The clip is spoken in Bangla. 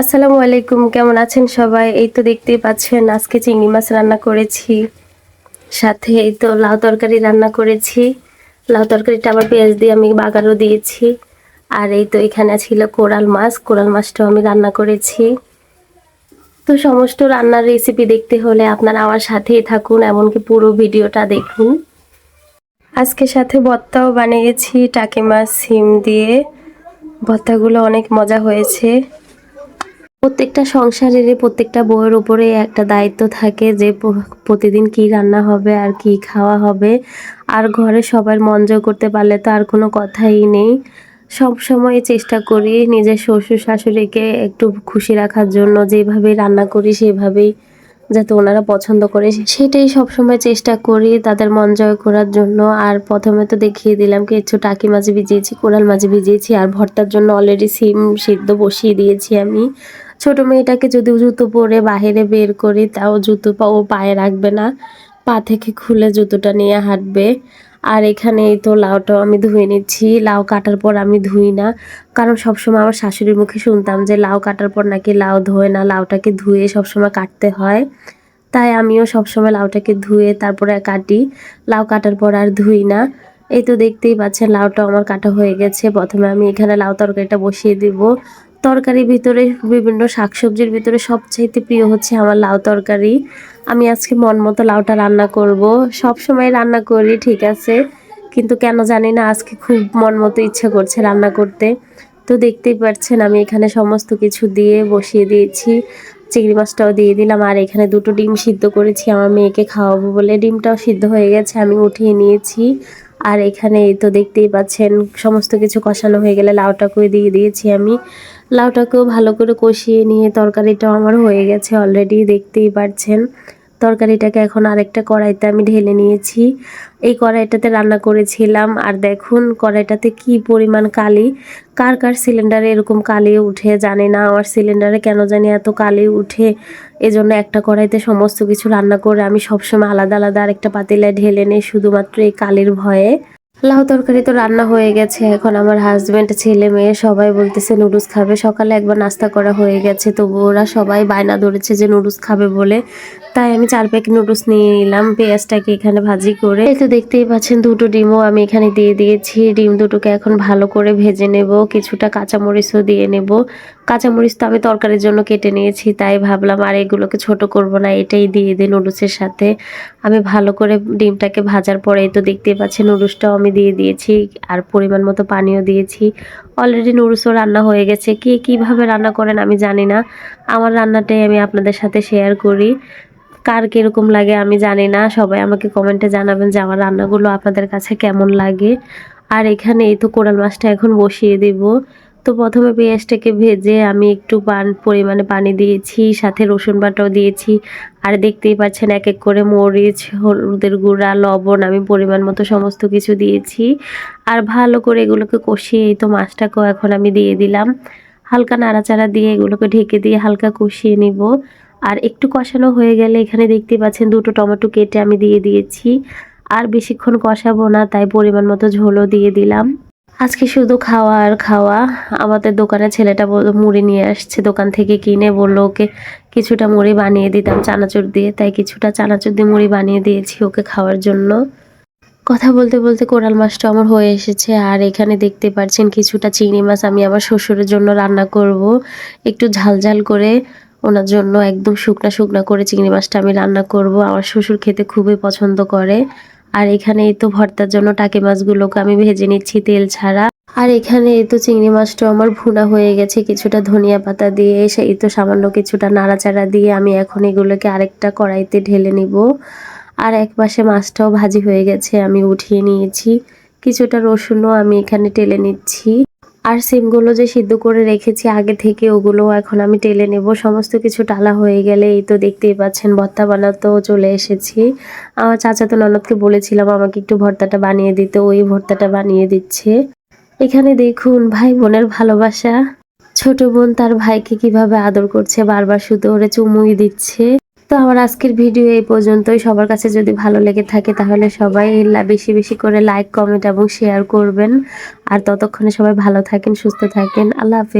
আসসালামু আলাইকুম, কেমন আছেন সবাই? এই তো দেখতেই পাচ্ছেন, আজকে চিংড়ি মাছ রান্না করেছি। সাথে এই তো লাউ তরকারি রান্না করেছি। লাউ তরকারিটা আবার পেঁয়াজ দিয়ে আমি বাগারও দিয়েছি। আর এই তো এখানে ছিল কোরাল মাছ, কোরাল মাছটাও আমি রান্না করেছি। তো সমস্ত রান্নার রেসিপি দেখতে হলে আপনারা আমার সাথেই থাকুন, এমনকি পুরো ভিডিওটা দেখুন। আজকে সাথে ভর্তাও বানিয়েছি, টাকি মাছ, সিম দিয়ে। ভর্তাগুলো অনেক মজা হয়েছে। প্রত্যেকটা সংসারের প্রত্যেকটা বউয়ের উপরে একটা দায়িত্ব থাকে যে প্রতিদিন কি রান্না হবে, আর কি খাওয়া হবে। আর ঘরে সবার মন জয় করতে পারলে তো আর কোনো কথাই নেই। সব সময় চেষ্টা করি নিজের শ্বশুর শাশুড়িকে একটু খুশি রাখার জন্য যেভাবে রান্না করি সেভাবেই যাতে ওনারা পছন্দ করে। সেটাই সবসময় চেষ্টা করি তাদের মন জয় করার জন্য। আর প্রথমে তো দেখিয়ে দিলাম কিছু টাকি মাছ ভিজিয়েছি, কোরাল মাছ ভিজিয়েছি, আর ভর্তার জন্য অলরেডি সিম সিদ্ধ বসিয়ে দিয়েছি আমি। ছোট মেয়েটাকে যদি জুতো পরে বাইরে বের করি, তাও জুতো পা ও পায়ে রাখবে না। পা থেকে খুলে জুতোটা নিয়ে হাঁটবে। আর এখানে এই তো লাউটাও আমি ধুয়ে নিচ্ছি। লাউ কাটার পর আমি ধুই না। কারণ সবসময় আমার শাশুড়ির মুখে শুনতাম যে লাউ কাটার পর নাকি লাউ ধোয় না, লাউটাকে ধুয়ে সবসময় কাটতে হয়। তাই আমিও সবসময় লাউটাকে ধুয়ে তারপরে কাটি। লাউ কাটার পর আর ধুই না। এই তো দেখতেই পাচ্ছেন লাউটা আমার কাটা হয়ে গেছে। প্রথমে আমি এখানে লাউ তরকারিটা বসিয়ে দিব। তরকারির ভিতরে, বিভিন্ন শাকসবজির ভিতরে সবচাইতে প্রিয় হচ্ছে আমার লাউ তরকারি। আমি আজকে মন মতো লাউটা রান্না করব। সব সময় রান্না করি, ঠিক আছে? কিন্তু কেন জানি না, আজকে খুব মন মতো ইচ্ছা করছে রান্না করতে। তো দেখতেই পাচ্ছেন, আমি এখানে সমস্ত কিছু দিয়ে বসিয়ে দিয়েছি। চিংড়ি মাছটাও দিয়ে দিলাম। আর এখানে দুটো ডিম সিদ্ধ করেছি। আমার মেয়েকে খাওয়াবো বলে ডিমটাও সিদ্ধ হয়ে গেছে, আমি উঠিয়ে নিয়েছি। আর এখানে তো দেখতেই পাচ্ছেন, সমস্ত কিছু কষানো হয়ে গেলে লাউটাকেও দিয়ে দিয়েছি আমি। লাউটাকেও ভালো করে কষিয়ে নিয়ে তরকারিটা আমার হয়ে গেছে অলরেডি দেখতেই পাচ্ছেন তরকারিটাকে এখন আরেকটা কড়াইতে আমি ঢেলে নিয়েছি। এই কড়াইটাতে রান্না করেছিলাম, আর দেখুন কড়াইটাতে কি পরিমাণ কালি। কার কার সিলিন্ডারে এরকম কালি উঠে জানি না, আমার সিলিন্ডারে কেন জানি এত কালি উঠে। এজন্য একটা কড়াইতে সমস্ত কিছু রান্না করে আমি সবসময় আলাদা আলাদা আরেকটা পাতিলায় ঢেলে নিই, শুধুমাত্র এই কালির ভয়ে। লাউ তরকারি তো রান্না হয়ে গেছে। এখন আমার হাজব্যান্ড ছেলে, মেয়ে সবাই বলতেছে, নুডলস খাবে। সকালে একবার নাস্তা করা হয়ে গেছে। তবু ওরা সবাই বায়না ধরেছে যে নুডলস খাবে বলে। তাই আমি চার প্যাকেট নুডলস নিয়ে নিলাম, পেঁয়াজটাকে এখানে ভাজি করে। এই তো দেখতেই পাচ্ছেন, দুটো ডিমও আমি এখানে দিয়ে দিয়েছি। ডিম দুটোকে এখন ভালো করে ভেজে নেব, কিছুটা কাঁচামরিচও দিয়ে নেব। কাঁচামরিচ তো আমি তরকারির জন্য কেটে নিয়েছি, তাই ভাবলাম আর এগুলোকে ছোট করব না, এটাই দিয়ে দিই নুডলসের সাথে। আমি ভালো করে ডিমটাকে ভাজার পরে তো দেখতেই পাচ্ছেন নুডলসটাও আমি দিয়ে দিয়েছি আর পরিমাণ মতো পানিও দিয়েছি। অলরেডি নুডলসও রান্না হয়ে গেছে, কে কীভাবে রান্না করেন আমি জানি না, আমার রান্নাটাই আমি আপনাদের সাথে শেয়ার করি। কার কীরকম লাগে আমি জানি না, সবাই আমাকে কমেন্টে জানাবেন যে আমার রান্নাগুলো আপনাদের কাছে কেমন লাগে। আর এখানে এই তো কোরাল মাছটা এখন বসিয়ে দিব। তো প্রথমে পেঁয়াজটাকে ভেজে আমি একটু পান পরিমাণে পানি দিয়েছি, সাথে রসুন বাটাও দিয়েছি। আর দেখতেই পাচ্ছেন এক এক করে মরিচ, হলুদের গুঁড়া, লবণ আমি পরিমাণ মতো সমস্ত কিছু দিয়েছি। আর ভালো করে এগুলোকে কষিয়ে এই তো মাছটাকেও এখন আমি দিয়ে দিলাম। হালকা নাড়াচাড়া দিয়ে এগুলোকে ঢেকে দিয়ে হালকা কষিয়ে নিব। আর একটু কষানো হয়ে গেলে এখানে দেখতে পাচ্ছেন দুটো টমেটো কেটে আমি দিয়ে দিয়েছি। আর বেশিক্ষণ কষাবো না, তাই পরিমাণ মতো ঝোলও দিয়ে দিলাম। আজকে শুধু খাওয়া আর খাওয়া। আমাদের দোকানে ছেলেটা বলল, মুড়ি নিয়ে আসছে, দোকান থেকে কিনে বলল ওকে কিছুটা মুড়ি বানিয়ে দিতাম চানাচুর দিয়ে। তাই কিছুটা চানাচুর দিয়ে মুড়ি বানিয়ে দিয়েছি ওকে খাওয়ার জন্য। কথা বলতে বলতে কোরাল মাছটা আমার হয়ে এসেছে। আর এখানে দেখতে পাচ্ছেন কিছুটা চিংড়ি মাছ আমি আমার শ্বশুরের জন্য রান্না করব। একটু ঝাল ঝাল করে ওনার জন্য একদম শুকনা শুকনা করে চিংড়ি মাছটা আমি রান্না করব। আমার শ্বশুর খেতে খুবই পছন্দ করে। আর এখানে তো ভর্তার জন্য টাকি মাছগুলোকে আমি ভেজে নিচ্ছি তেল ছাড়া। আর এখানে এই তো চিংড়ি মাছটা আমার ভুনা হয়ে গেছে, কিছুটা ধনিয়া পাতা দিয়ে এসে এই তো সামান্য কিছুটা নাড়াচাড়া দিয়ে আমি এখন এগুলোকে আরেকটা কড়াইতে ঢেলে নিব। আর এক পাশে মাছটাও ভাজি হয়ে গেছে, আমি উঠিয়ে নিয়েছি। কিছুটা রসুনও আমি এখানে টেলে নিচ্ছি। আর সিমগুলো যে সিদ্ধ করে রেখেছি আগে থেকে, ওগুলো এখন আমি টেলে নেব। সমস্ত কিছু টালা হয়ে গেলে এই তো দেখতেই পাচ্ছেন, ভর্তা বানাতেও চলে এসেছি। আমার চাচাতো ননদকে বলেছিলাম আমাকে একটু ভর্তাটা বানিয়ে দিতে, ওই ভর্তাটা বানিয়ে দিচ্ছে। এখানে দেখুন ভাই বোনের ভালোবাসা। ছোট বোন তার ভাইকে কীভাবে আদর করছে, বারবার শুধু ওরে চুমুই দিচ্ছে। তো আমার আজকের ভিডিও এই পর্যন্তই। সবার কাছে যদি ভালো লেগে থাকে তাহলে সবাই বেশি বেশি করে লাইক কমেন্ট এবং শেয়ার করবেন। আর ততক্ষণে সবাই ভালো থাকেন, সুস্থ থাকেন। আল্লাহ হাফেজ।